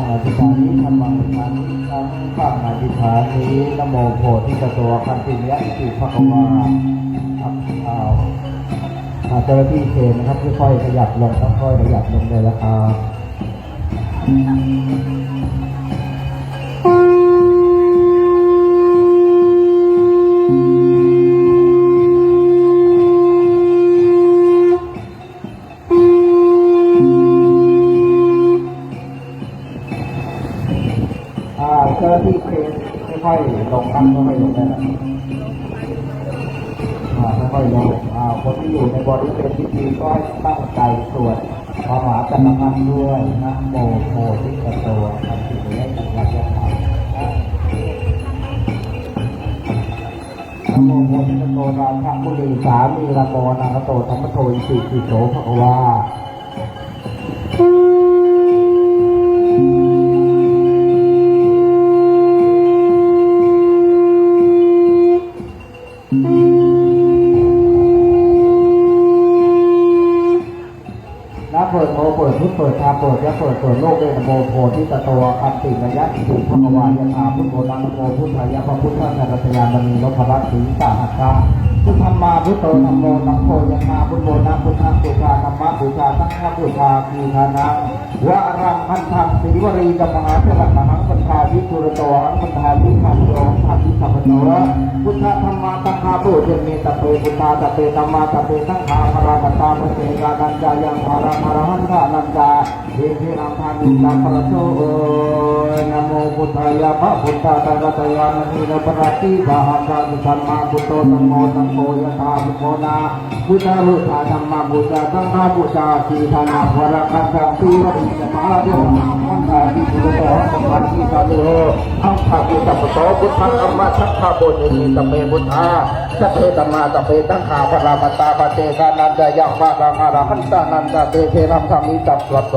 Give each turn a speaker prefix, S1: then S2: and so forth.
S1: งอธิษานี้ธรรมังสังฆังตั้งอธิษฐานี้นโมโพธิกตัวคันติยะสิภควาครับเอาเจ้าหน้าที่เชนนะครับค่อยๆขยับลงค่อยๆขยับลงเลยละครับ เจ้าหน้าที่เคค่อยๆลงครับค่อยๆลงได้แล้วอ่าค่อยๆลงอ่าคนที่อยู่ในบริเวณพิธีก็ให้ตั้งใจสวดพระมหาจักรพรรดิด้วยนะโมโพธิสัตวคันติยะอิติภะคะวานะโมโพธิสัตวราชะมุนีสามีระโมนางโตธรรมโทอิสิกิโสภควา นุเปิดตาเปิดยะเปิดเปิดโลกเดชโมโพธิตตัวอันติระยะสุภควายาพุทโธนังโมพุทธายะพระพุทธนารัตยามณีลพรัตถิสีสาหัสสะ พุทธมาพุทโธนัมโมนัมโพยาพุทโธนะพุทธังปุชาธรรมะปุชาสังฆปุชาคีนานังวะรังพันธังสิวรีกัมหาเทลังมหังปัญชาวิจุรโตหังปัญชาวิขันโยหังขันวิสัพพโนพุทธธรรมาสังฆาปุเจเมตะเปพุทธาตะเปธรรมาตะเปสังฆาภราตตาปเสกานันจายังภารังภรหันทานันจาเอหินังทานิสัพพะโตนะโมพุทธายะพระพุทธาตระตยามณีนปรติบาหังกามิสัมมาพุทโธธัมโมธัมโมยะธาพุโธนาพุทธาลุธาธรรมะพุทธาสังฆาพุทธาสีธนาวรคัสสังตีวริสมาเดวมังคาทิพุทโธสัมาทิสานุโหอังคาทิสัพพโตพุทธธรรมสังฆาโบเนมิตเมพุทธาสัพเพตัมมาสัพเพตังขาพระมัตตาปเจกานันจายะภะรังาระหันตานันจเตเทนัมธรรมิตัพพะโต